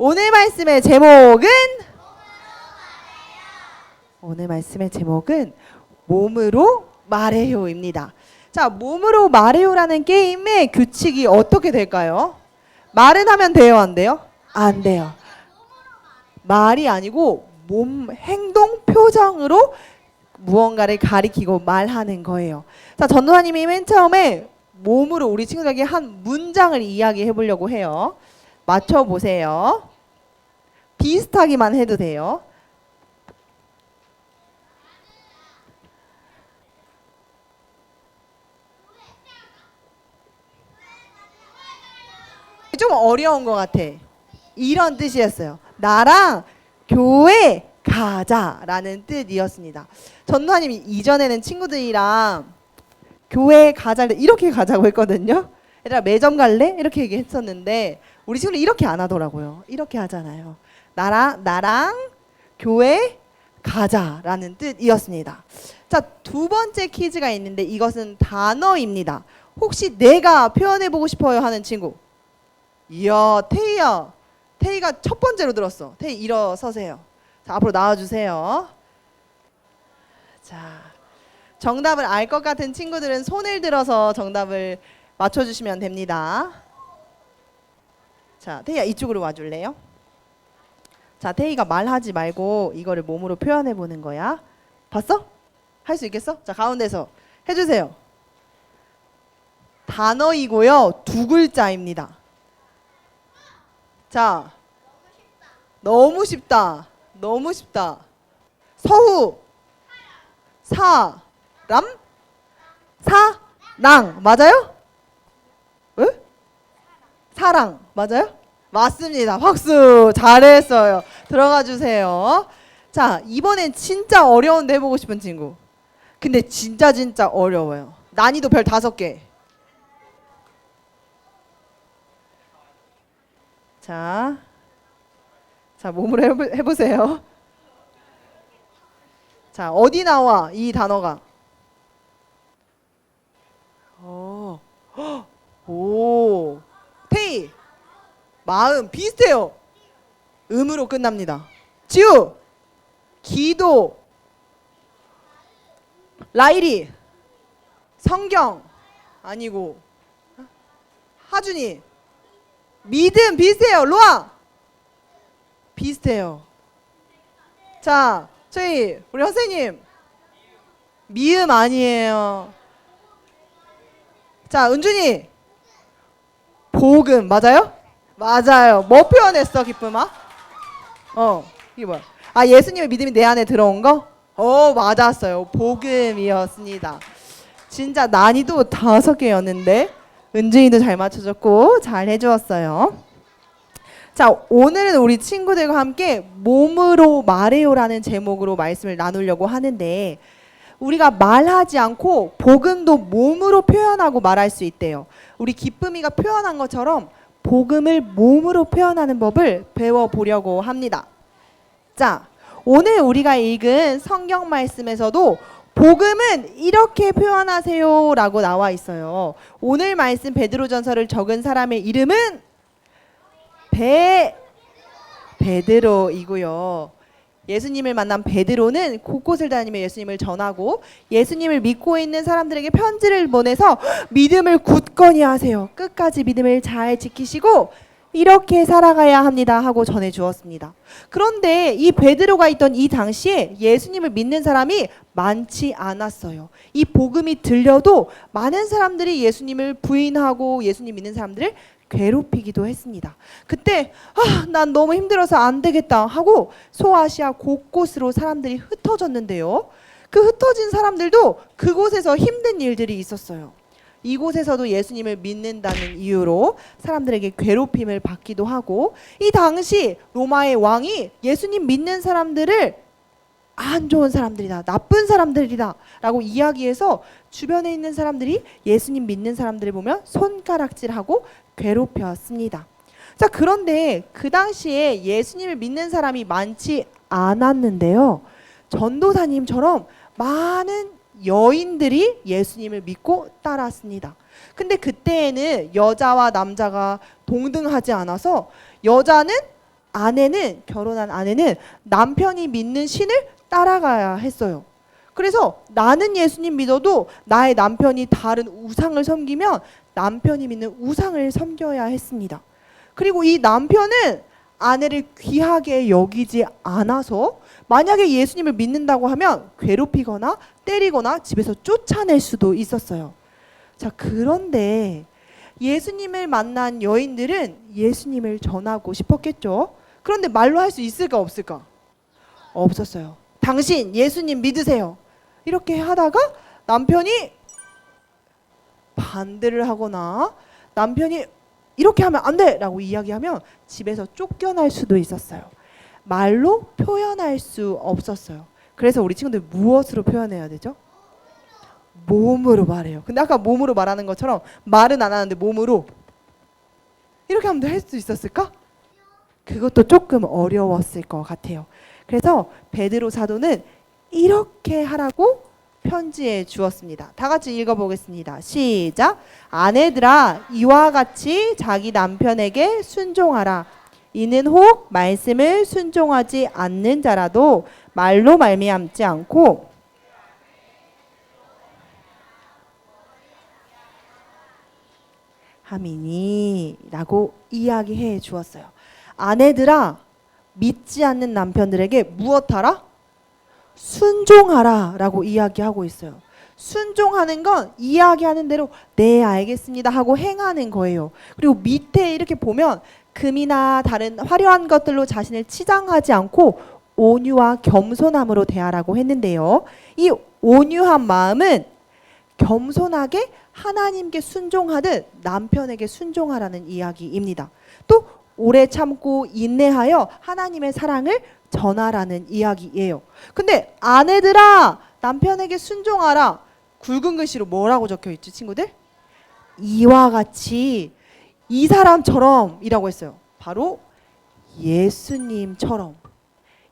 오늘 말씀의 제목은 오늘 말씀의 제목은 몸으로 말해요입니다. 자, 몸으로 말해요라는 게임의 규칙이 어떻게 될까요? 말은 하면 돼요, 안 돼요? 안 돼요. 말이 아니고 몸 행동 표정으로 무언가를 가리키고 말하는 거예요. 자, 전도사님이 맨 처음에 몸으로 우리 친구들에게 한 문장을 이야기해 보려고 해요. 맞춰 보세요. 비슷하기만 해도 돼요. 좀 어려운 것 같아. 이런 뜻이었어요. 나랑 교회 가자라는 뜻이었습니다. 전도사님이 이전에는 친구들이랑 교회 가자 이렇게 가자고 했거든요. 얘들아 매점 갈래? 이렇게 얘기했었는데 우리 친구는 이렇게 안 하더라고요. 이렇게 하잖아요. 나랑 나랑 교회 가자라는 뜻이었습니다. 자, 두 번째 퀴즈가 있는데 이것은 단어입니다. 혹시 내가 표현해 보고 싶어요 하는 친구. 이야, 태희야. 태희가 첫 번째로 들었어. 태희 일어서세요. 자, 앞으로 나와 주세요. 자. 정답을 알 것 같은 친구들은 손을 들어서 정답을 맞춰 주시면 됩니다. 자, 태희야 이쪽으로 와 줄래요? 자, 태희가 말하지 말고 이거를 몸으로 표현해 보는 거야. 봤어? 할 수 있겠어? 자, 가운데서 해 주세요. 단어이고요. 두 글자입니다. 자. 너무 쉽다. 너무 쉽다. 서후. 사람. 사랑. 맞아요? 에? 사랑. 맞아요? 맞습니다. 박수. 잘했어요. 들어가 주세요. 자, 이번엔 진짜 어려운데 해보고 싶은 친구. 근데 진짜 진짜 어려워요. 난이도 별 다섯 개. 자, 자 몸으로 해보, 해보세요. 자, 어디 나와 이 단어가? 어, 헉, 오, 테이, 마음 비슷해요. 음으로 끝납니다. 지우, 기도, 라이리, 성경 아니고 하준이. 믿음 비슷해요. 로아 비슷해요. 자, 저희 우리 선생님 미음 아니에요. 자, 은준이 복음 맞아요? 맞아요. 뭐 표현했어, 기쁨아? 어, 이게 뭐야? 아, 예수님의 믿음이 내 안에 들어온 거? 어, 맞았어요. 복음이었습니다. 진짜 난이도 다섯 개였는데 은준이도 잘 맞춰줬고 잘 해주었어요. 자, 오늘은 우리 친구들과 함께 몸으로 말해요라는 제목으로 말씀을 나누려고 하는데 우리가 말하지 않고 복음도 몸으로 표현하고 말할 수 있대요. 우리 기쁨이가 표현한 것처럼 복음을 몸으로 표현하는 법을 배워보려고 합니다. 자, 오늘 우리가 읽은 성경 말씀에서도 복음은 이렇게 표현하세요라고 나와 있어요. 오늘 말씀 베드로전서를 적은 사람의 이름은 베 베드로이고요. 예수님을 만난 베드로는 곳곳을 다니며 예수님을 전하고 예수님을 믿고 있는 사람들에게 편지를 보내서 믿음을 굳건히 하세요. 끝까지 믿음을 잘 지키시고 이렇게 살아가야 합니다 하고 전해 주었습니다. 그런데 이 베드로가 있던 이 당시에 예수님을 믿는 사람이 많지 않았어요. 이 복음이 들려도 많은 사람들이 예수님을 부인하고 예수님 믿는 사람들을 괴롭히기도 했습니다. 그때 아, 난 너무 힘들어서 안 되겠다 하고 소아시아 곳곳으로 사람들이 흩어졌는데요. 그 흩어진 사람들도 그곳에서 힘든 일들이 있었어요. 이곳에서도 예수님을 믿는다는 이유로 사람들에게 괴롭힘을 받기도 하고 이 당시 로마의 왕이 예수님 믿는 사람들을 안 좋은 사람들이다, 나쁜 사람들이다 라고 이야기해서 주변에 있는 사람들이 예수님 믿는 사람들을 보면 손가락질하고 괴롭혔습니다. 자, 그런데 그 당시에 예수님을 믿는 사람이 많지 않았는데요. 전도사님처럼 많은 여인들이 예수님을 믿고 따랐습니다. 근데 그때에는 여자와 남자가 동등하지 않아서 여자는 아내는 결혼한 아내는 남편이 믿는 신을 따라가야 했어요. 그래서 나는 예수님 믿어도 나의 남편이 다른 우상을 섬기면 남편이 믿는 우상을 섬겨야 했습니다. 그리고 이 남편은 아내를 귀하게 여기지 않아서 만약에 예수님을 믿는다고 하면 괴롭히거나 때리거나 집에서 쫓아낼 수도 있었어요. 자, 그런데 예수님을 만난 여인들은 예수님을 전하고 싶었겠죠. 그런데 말로 할 수 있을까 없을까? 없었어요. 당신 예수님 믿으세요. 이렇게 하다가 남편이 반대를 하거나 남편이 이렇게 하면 안 돼 라고 이야기하면 집에서 쫓겨날 수도 있었어요. 말로 표현할 수 없었어요. 그래서 우리 친구들 무엇으로 표현해야 되죠? 몸으로 말해요. 근데 아까 몸으로 말하는 것처럼 말은 안 하는데 몸으로 이렇게 하면 할 수 있었을까? 그것도 조금 어려웠을 것 같아요. 그래서 베드로 사도는 이렇게 하라고 편지해 주었습니다. 다 같이 읽어보겠습니다. 시작. 아내들아 이와 같이 자기 남편에게 순종하라. 이는 혹 말씀을 순종하지 않는 자라도 말로 말미암지 않고 함이니라고 이야기해 주었어요. 아내들아 믿지 않는 남편들에게 무엇하라? 순종하라 라고 이야기하고 있어요. 순종하는 건 이야기하는 대로 네 알겠습니다 하고 행하는 거예요. 그리고 밑에 이렇게 보면 금이나 다른 화려한 것들로 자신을 치장하지 않고 온유와 겸손함으로 대하라고 했는데요. 이 온유한 마음은 겸손하게 하나님께 순종하듯 남편에게 순종하라는 이야기입니다. 또 오래 참고 인내하여 하나님의 사랑을 전하라는 이야기예요. 근데 아내들아 남편에게 순종하라. 굵은 글씨로 뭐라고 적혀 있지, 친구들? 이와 같이 이 사람처럼이라고 했어요. 바로 예수님처럼.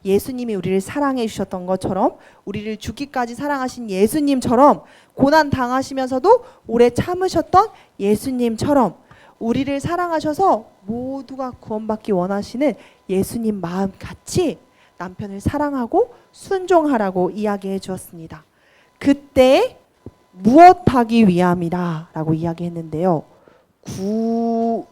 예수님이 우리를 사랑해 주셨던 것처럼 우리를 죽기까지 사랑하신 예수님처럼 고난 당하시면서도 오래 참으셨던 예수님처럼 우리를 사랑하셔서 모두가 구원받기 원하시는 예수님 마음 같이 남편을 사랑하고 순종하라고 이야기해 주었습니다. 그때 무엇하기 위함이라라고 이야기했는데요. 구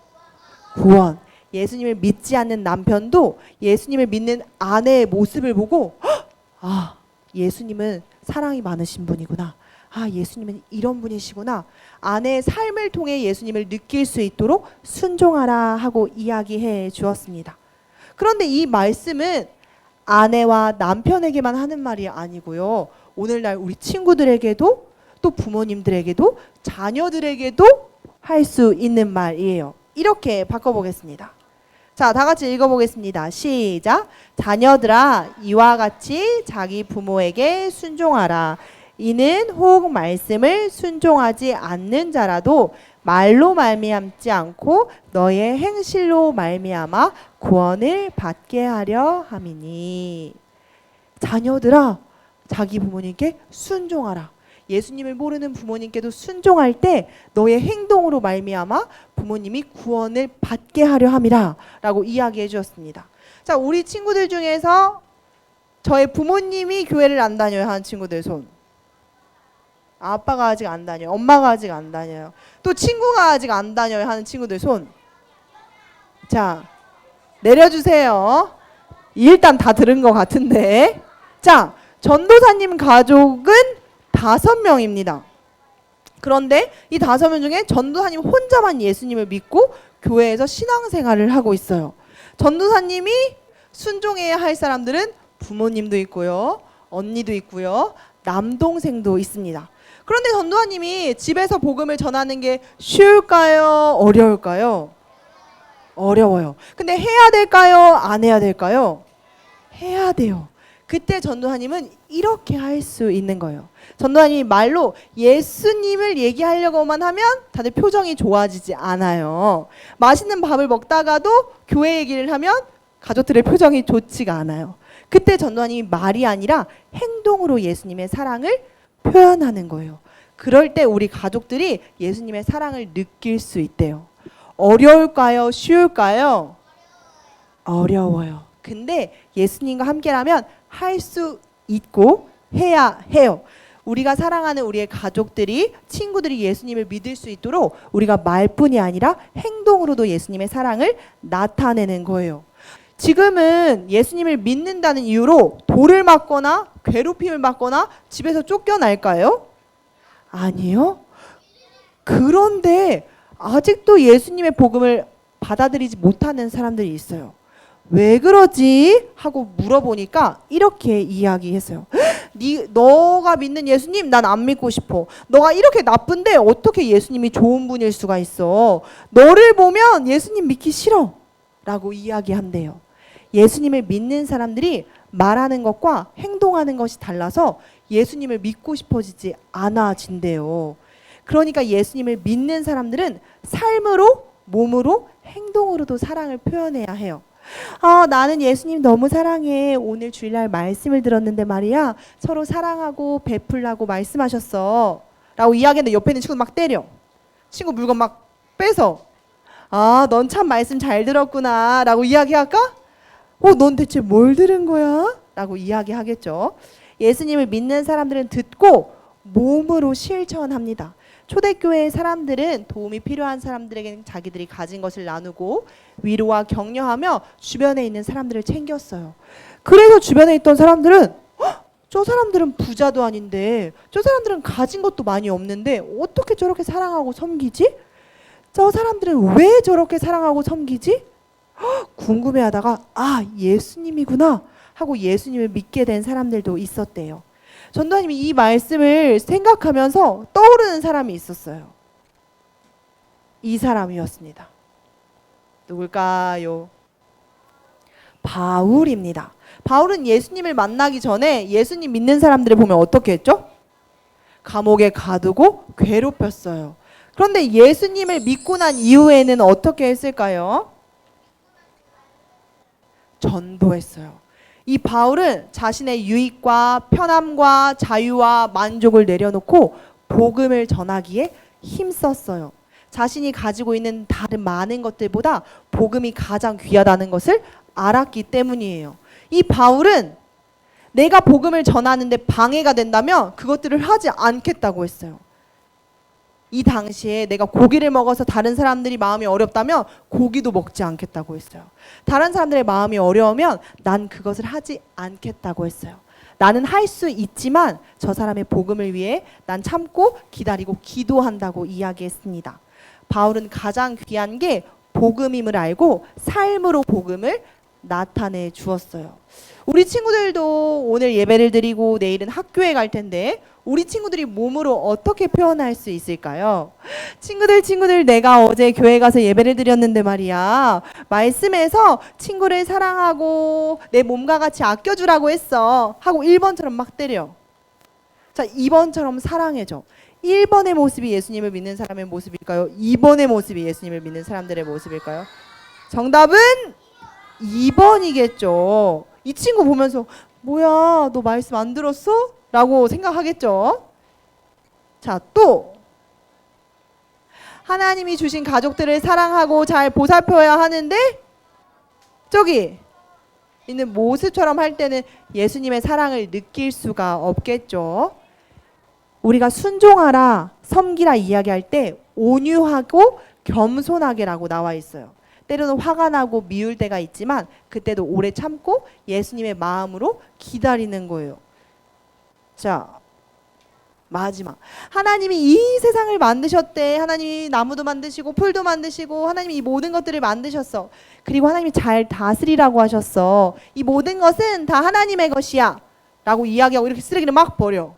구원. 예수님을 믿지 않는 남편도 예수님을 믿는 아내의 모습을 보고 "헉! 아 예수님은 사랑이 많으신 분이구나. 아 예수님은 이런 분이시구나. 아내의 삶을 통해 예수님을 느낄 수 있도록 순종하라 하고 이야기해 주었습니다. 그런데 이 말씀은 아내와 남편에게만 하는 말이 아니고요. 오늘날 우리 친구들에게도 또 부모님들에게도 자녀들에게도 할 수 있는 말이에요. 이렇게 바꿔보겠습니다. 자, 다 같이 읽어보겠습니다. 시작. 자녀들아, 이와 같이 자기 부모에게 순종하라. 이는 혹 말씀을 순종하지 않는 자라도 말로 말미암지 않고 너의 행실로 말미암아 구원을 받게 하려 함이니. 자녀들아, 자기 부모님께 순종하라. 예수님을 모르는 부모님께도 순종할 때 너의 행동으로 말미암아 부모님이 구원을 받게 하려 함이라라고 이야기해 주었습니다. 자, 우리 친구들 중에서 저의 부모님이 교회를 안 다녀요 하는 친구들 손. 아빠가 아직 안 다녀요. 엄마가 아직 안 다녀요. 또 친구가 아직 안 다녀요 하는 친구들 손. 자, 내려주세요. 일단 다 들은 것 같은데. 자, 전도사님 가족은 다섯 명입니다. 그런데 이 다섯 명 중에 전도사님 혼자만 예수님을 믿고 교회에서 신앙생활을 하고 있어요. 전도사님이 순종해야 할 사람들은 부모님도 있고요. 언니도 있고요. 남동생도 있습니다. 그런데 전도사님이 집에서 복음을 전하는 게 쉬울까요? 어려울까요? 어려워요. 근데 해야 될까요? 안 해야 될까요? 해야 돼요. 그때 전도사님은 이렇게 할 수 있는 거예요. 전도사님이 말로 예수님을 얘기하려고만 하면 다들 표정이 좋아지지 않아요. 맛있는 밥을 먹다가도 교회 얘기를 하면 가족들의 표정이 좋지가 않아요. 그때 전도사님이 말이 아니라 행동으로 예수님의 사랑을 표현하는 거예요. 그럴 때 우리 가족들이 예수님의 사랑을 느낄 수 있대요. 어려울까요? 쉬울까요? 어려워요. 근데 예수님과 함께라면 할 수 있고 해야 해요. 우리가 사랑하는 우리의 가족들이 친구들이 예수님을 믿을 수 있도록 우리가 말뿐이 아니라 행동으로도 예수님의 사랑을 나타내는 거예요. 지금은 예수님을 믿는다는 이유로 돌을 맞거나 괴롭힘을 받거나 집에서 쫓겨날까요? 아니요. 그런데 아직도 예수님의 복음을 받아들이지 못하는 사람들이 있어요. 왜 그러지? 하고 물어보니까 이렇게 이야기했어요. 네, 너가 믿는 예수님 난 안 믿고 싶어. 너가 이렇게 나쁜데 어떻게 예수님이 좋은 분일 수가 있어? 너를 보면 예수님 믿기 싫어. 라고 이야기한대요. 예수님을 믿는 사람들이 말하는 것과 행동하는 것이 달라서 예수님을 믿고 싶어지지 않아진대요. 그러니까 예수님을 믿는 사람들은 삶으로, 몸으로, 행동으로도 사랑을 표현해야 해요. 아, 나는 예수님 너무 사랑해. 오늘 주일날 말씀을 들었는데 말이야. 서로 사랑하고 베풀라고 말씀하셨어. 라고 이야기했는데 옆에 있는 친구 막 때려. 친구 물건 막 빼서. 아, 넌 참 말씀 잘 들었구나. 라고 이야기할까? 어, 넌 대체 뭘 들은 거야? 라고 이야기하겠죠. 예수님을 믿는 사람들은 듣고 몸으로 실천합니다. 초대교회 사람들은 도움이 필요한 사람들에게는 자기들이 가진 것을 나누고 위로와 격려하며 주변에 있는 사람들을 챙겼어요. 그래서 주변에 있던 사람들은 "헉, 저 사람들은 부자도 아닌데 저 사람들은 가진 것도 많이 없는데 어떻게 저렇게 사랑하고 섬기지? 저 사람들은 왜 저렇게 사랑하고 섬기지? 헉, 궁금해하다가 아 예수님이구나 하고 예수님을 믿게 된 사람들도 있었대요. 전도사님이 이 말씀을 생각하면서 떠오르는 사람이 있었어요. 이 사람이었습니다. 누굴까요? 바울입니다. 바울은 예수님을 만나기 전에 예수님 믿는 사람들을 보면 어떻게 했죠? 감옥에 가두고 괴롭혔어요. 그런데 예수님을 믿고 난 이후에는 어떻게 했을까요? 전도했어요. 이 바울은 자신의 유익과 편함과 자유와 만족을 내려놓고 복음을 전하기에 힘썼어요. 자신이 가지고 있는 다른 많은 것들보다 복음이 가장 귀하다는 것을 알았기 때문이에요. 이 바울은 내가 복음을 전하는데 방해가 된다면 그것들을 하지 않겠다고 했어요. 이 당시에 내가 고기를 먹어서 다른 사람들이 마음이 어렵다면 고기도 먹지 않겠다고 했어요. 다른 사람들의 마음이 어려우면 난 그것을 하지 않겠다고 했어요. 나는 할 수 있지만 저 사람의 복음을 위해 난 참고 기다리고 기도한다고 이야기했습니다. 바울은 가장 귀한 게 복음임을 알고 삶으로 복음을 나타내 주었어요. 우리 친구들도 오늘 예배를 드리고 내일은 학교에 갈 텐데 우리 친구들이 몸으로 어떻게 표현할 수 있을까요? 친구들 친구들 내가 어제 교회 가서 예배를 드렸는데 말이야. 말씀에서 친구를 사랑하고 내 몸과 같이 아껴주라고 했어. 하고 1번처럼 막 때려. 자, 2번처럼 사랑해줘. 1번의 모습이 예수님을 믿는 사람의 모습일까요? 2번의 모습이 예수님을 믿는 사람들의 모습일까요? 정답은 2번이겠죠. 이 친구 보면서 뭐야 너 말씀 안 들었어? 라고 생각하겠죠. 자, 또 하나님이 주신 가족들을 사랑하고 잘 보살펴야 하는데 저기 있는 모습처럼 할 때는 예수님의 사랑을 느낄 수가 없겠죠. 우리가 순종하라, 섬기라 이야기할 때 온유하고 겸손하게라고 나와 있어요. 때로는 화가 나고 미울 때가 있지만 그때도 오래 참고 예수님의 마음으로 기다리는 거예요. 자, 마지막. 하나님이 이 세상을 만드셨대. 하나님이 나무도 만드시고 풀도 만드시고 하나님이 이 모든 것들을 만드셨어. 그리고 하나님이 잘 다스리라고 하셨어. 이 모든 것은 다 하나님의 것이야. 라고 이야기하고 이렇게 쓰레기를 막 버려.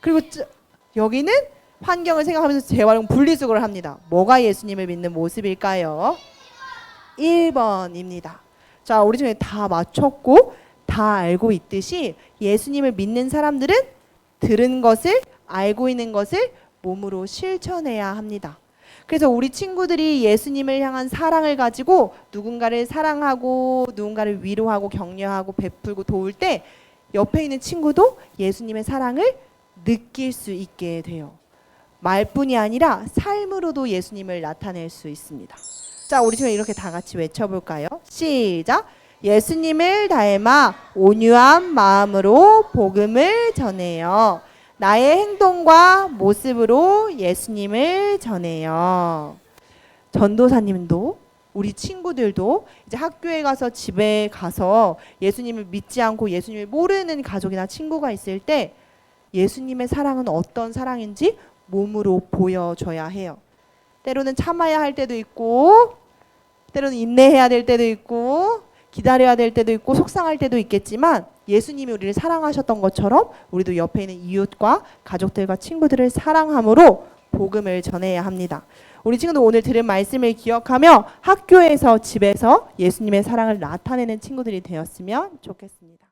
그리고 쯔- 여기는 환경을 생각하면서 재활용 분리수거를 합니다. 뭐가 예수님을 믿는 모습일까요? 1번입니다. 자, 우리 중에 다 맞췄고 다 알고 있듯이 예수님을 믿는 사람들은 들은 것을 알고 있는 것을 몸으로 실천해야 합니다. 그래서 우리 친구들이 예수님을 향한 사랑을 가지고 누군가를 사랑하고 누군가를 위로하고 격려하고 베풀고 도울 때 옆에 있는 친구도 예수님의 사랑을 느낄 수 있게 돼요. 말뿐이 아니라 삶으로도 예수님을 나타낼 수 있습니다. 자, 우리 지금 이렇게 다 같이 외쳐볼까요? 시작. 예수님을 닮아 온유한 마음으로 복음을 전해요. 나의 행동과 모습으로 예수님을 전해요. 전도사님도 우리 친구들도 이제 학교에 가서 집에 가서 예수님을 믿지 않고 예수님을 모르는 가족이나 친구가 있을 때 예수님의 사랑은 어떤 사랑인지 몸으로 보여줘야 해요. 때로는 참아야 할 때도 있고, 때로는 인내해야 될 때도 있고, 기다려야 될 때도 있고, 속상할 때도 있겠지만, 예수님이 우리를 사랑하셨던 것처럼 우리도 옆에 있는 이웃과 가족들과 친구들을 사랑함으로 복음을 전해야 합니다. 우리 친구들 오늘 들은 말씀을 기억하며 학교에서 집에서 예수님의 사랑을 나타내는 친구들이 되었으면 좋겠습니다.